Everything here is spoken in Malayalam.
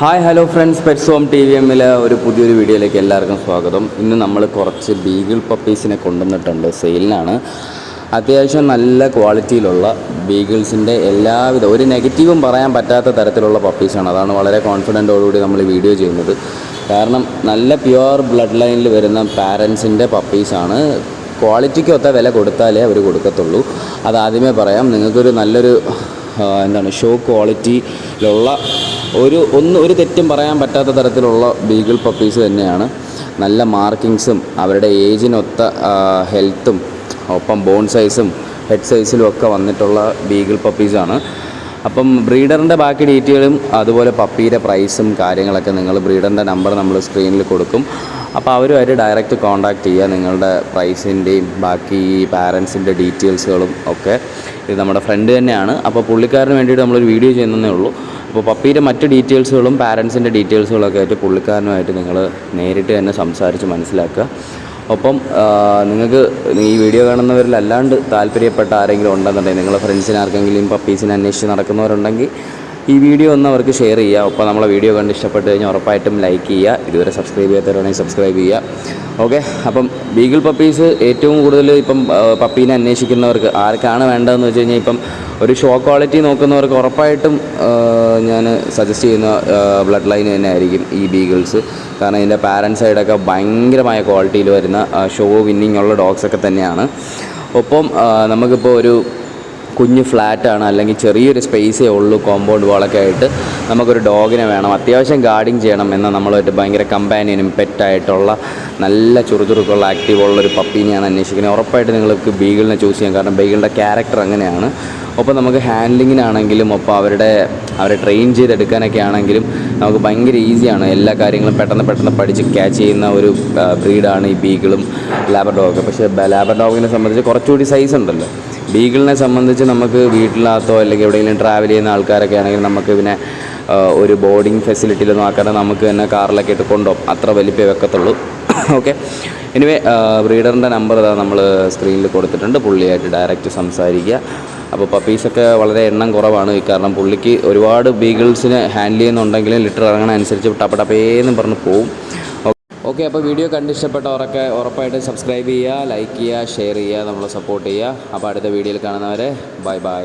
Hi hello friends pets home T V എമ്മിലെ ഒരു പുതിയൊരു വീഡിയോയിലേക്ക് എല്ലാവർക്കും സ്വാഗതം. ഇന്ന് നമ്മൾ കുറച്ച് ബീഗിൾ പപ്പീസിനെ കൊണ്ടുവന്നിട്ടുണ്ട്. സെയിലിനാണ് അത്യാവശ്യം നല്ല ക്വാളിറ്റിയിലുള്ള ബീഗിൾസിന്റെ എല്ലാവിധ ഒരു നെഗറ്റീവും പറയാൻ പറ്റാത്ത തരത്തിലുള്ള പപ്പീസാണ് അതാണ് വളരെ കോൺഫിഡന്റോടുകൂടി നമ്മൾ വീഡിയോ ചെയ്യുന്നത്. കാരണം നല്ല പ്യുവർ ബ്ലഡ് ലൈനിൽ വരുന്ന പാരൻസിന്റെ പപ്പീസാണ് ക്വാളിറ്റിക്ക് ഒത്ത വില കൊടുത്താലേ അവർ കൊടുക്കത്തുള്ളൂ. അത് ആദ്യമേ പറയാം. നിങ്ങൾക്കൊരു നല്ലൊരു എന്താണ് ഷോ ക്വാളിറ്റിയിലുള്ള ഒരു ഒന്ന് ഒരു തെറ്റും പറയാൻ പറ്റാത്ത തരത്തിലുള്ള ബീഗിൾ പപ്പീസ് തന്നെയാണ്. നല്ല മാർക്കിങ്സും അവരുടെ ഏജിനൊത്ത ഹെൽത്തും ഒപ്പം ബോൺ സൈസും ഹെഡ് സൈസിലും ഒക്കെ വന്നിട്ടുള്ള ബീഗിൾ പപ്പീസാണ് അപ്പം ബ്രീഡറിന്റെ ബാക്കി ഡീറ്റെയിലും അതുപോലെ പപ്പീന്റെ പ്രൈസും കാര്യങ്ങളൊക്കെ നിങ്ങൾ ബ്രീഡറിന്റെ നമ്പർ നമ്മൾ സ്ക്രീനിൽ കൊടുക്കും. അപ്പോൾ അവരുമായിട്ട് ഡയറക്റ്റ് കോൺടാക്ട് ചെയ്യുക നിങ്ങളുടെ പ്രൈസിന്റെയും ബാക്കി പാരൻസിന്റെ ഡീറ്റെയിൽസുകളും ഒക്കെ. ഇത് നമ്മുടെ ഫ്രണ്ട് തന്നെയാണ്. അപ്പോൾ പുള്ളിക്കാരന് വേണ്ടിയിട്ട് നമ്മളൊരു വീഡിയോ ചെയ്യുന്നതേ ഉള്ളൂ. അപ്പോൾ പപ്പിയുടെ മറ്റ് ഡീറ്റെയിൽസുകളും പാരൻസിന്റെ ഡീറ്റെയിൽസുകളൊക്കെ ആയിട്ട് പുള്ളിക്കാരനുമായിട്ട് നിങ്ങൾ നേരിട്ട് തന്നെ സംസാരിച്ച് മനസ്സിലാക്കുക. ഒപ്പം നിങ്ങൾക്ക് ഈ വീഡിയോ കാണുന്നവരിൽ അല്ലാണ്ട് താല്പര്യപ്പെട്ട ആരെങ്കിലും ഉണ്ടെന്നുണ്ടെങ്കിൽ നിങ്ങളുടെ ഫ്രണ്ട്സിനാർക്കെങ്കിലും പപ്പീസിനെ അന്വേഷിച്ച് നടക്കുന്നവരുണ്ടെങ്കിൽ ഈ വീഡിയോ ഒന്ന് അവർക്ക് ഷെയർ ചെയ്യുക. ഒപ്പം നമ്മളെ വീഡിയോ കണ്ട് ഇഷ്ടപ്പെട്ട് കഴിഞ്ഞാൽ ഉറപ്പായിട്ടും ലൈക്ക് ചെയ്യുക. ഇതുവരെ സബ്സ്ക്രൈബ് ചെയ്യാത്തവരാണെങ്കിൽ സബ്സ്ക്രൈബ് ചെയ്യുക. ഓക്കെ അപ്പം ബീഗിൾ പപ്പീസ് ഏറ്റവും കൂടുതൽ ഇപ്പം പപ്പീനെ അന്വേഷിക്കുന്നവർക്ക് ആർക്കാണ് വേണ്ടതെന്ന് വെച്ച് കഴിഞ്ഞാൽ ഇപ്പം ഒരു ഷോ ക്വാളിറ്റി നോക്കുന്നവർക്ക് ഉറപ്പായിട്ടും ഞാൻ സജസ്റ്റ് ചെയ്യുന്ന ബ്ലഡ് ലൈൻ തന്നെ ആയിരിക്കും ഈ ബീഗിൾസ് കാരണം ഇതിന്റെ പാരൻസ് സൈഡൊക്കെ ഭയങ്കരമായ ക്വാളിറ്റിയിൽ വരുന്ന ഷോ വിന്നിങ് ഉള്ള ഡോഗ്സ് ഒക്കെ തന്നെയാണ്. ഒപ്പം നമുക്കിപ്പോൾ ഒരു കുഞ്ഞ് ഫ്ലാറ്റാണ് അല്ലെങ്കിൽ ചെറിയൊരു സ്പേസേ ഉള്ളൂ കോമ്പൗണ്ട് വാളൊക്കെ ആയിട്ട് നമുക്കൊരു ഡോഗിനെ വേണം. അത്യാവശ്യം ഗാർഡിങ് ചെയ്യണം എന്നാൽ നമ്മളായിട്ട് ഭയങ്കര കമ്പാനിയനും പെറ്റായിട്ടുള്ള നല്ല ചുറുചുറുക്കുള്ള ആക്റ്റീവുള്ള ഒരു പപ്പീനെയാണ് അന്വേഷിക്കുന്നത്. ഉറപ്പായിട്ട് നിങ്ങൾക്ക് ബീഗിളിനെ ചൂസ് ചെയ്യാം. കാരണം ബീഗിളിന്റെ ക്യാരക്ടർ അങ്ങനെയാണ്. ഒപ്പം നമുക്ക് ഹാൻഡ്ലിങ്ങിനാണെങ്കിലും ഒപ്പം അവരുടെ അവരെ ട്രെയിൻ ചെയ്തെടുക്കാനൊക്കെ ആണെങ്കിലും നമുക്ക് ഭയങ്കര ഈസിയാണ് എല്ലാ കാര്യങ്ങളും പെട്ടെന്ന് പെട്ടെന്ന് പഠിച്ച് ക്യാച്ച് ചെയ്യുന്ന ഒരു ബ്രീഡാണ് ഈ ബീഗിളും ലാബർ ഡോഗൊക്കെ പക്ഷേ ലാബർ ഡോഗിനെ സംബന്ധിച്ച് കുറച്ചുകൂടി സൈസ് ഉണ്ടല്ലോ. ബീഗിളിനെ സംബന്ധിച്ച് നമുക്ക് വീട്ടിനകത്തോ അല്ലെങ്കിൽ എവിടെയെങ്കിലും ട്രാവൽ ചെയ്യുന്ന ആൾക്കാരൊക്കെ ആണെങ്കിൽ നമുക്ക് പിന്നെ ഒരു ബോർഡിംഗ് ഫെസിലിറ്റിയിലൊന്നും ആക്കാതെ നമുക്ക് തന്നെ കാറിലൊക്കെ ഇട്ട് കൊണ്ടുപോകും. അത്ര വലിപ്പേ വെക്കത്തുള്ളൂ. ഓക്കെ. എനിവേ ബ്രീഡറിന്റെ നമ്പർ ഇതാ നമ്മൾ സ്ക്രീനിൽ കൊടുത്തിട്ടുണ്ട്. പുള്ളിയായിട്ട് ഡയറക്റ്റ് സംസാരിക്കുക അപ്പോൾ പപ്പീസൊക്കെ വളരെ എണ്ണം കുറവാണ്. കാരണം പുള്ളിക്ക് ഒരുപാട് ബീഗിൾസിനെ ഹാൻഡിൽ ചെയ്യുന്നുണ്ടെങ്കിലും ലിറ്റർ ഇറങ്ങണ അനുസരിച്ച് ടപ്പ ടപ്പേന്ന് പറഞ്ഞ് പോവും. ഓക്കെ അപ്പോൾ വീഡിയോ കണ്ട് ഇഷ്ടപ്പെട്ടവരൊക്കെ ഉറപ്പായിട്ട് സബ്സ്ക്രൈബ് ചെയ്യുക ലൈക്ക് ചെയ്യുക ഷെയർ ചെയ്യുക നമ്മളെ സപ്പോർട്ട് ചെയ്യുക. അപ്പോൾ അടുത്ത വീഡിയോയിൽ കാണുന്നവരെ ബൈ ബൈ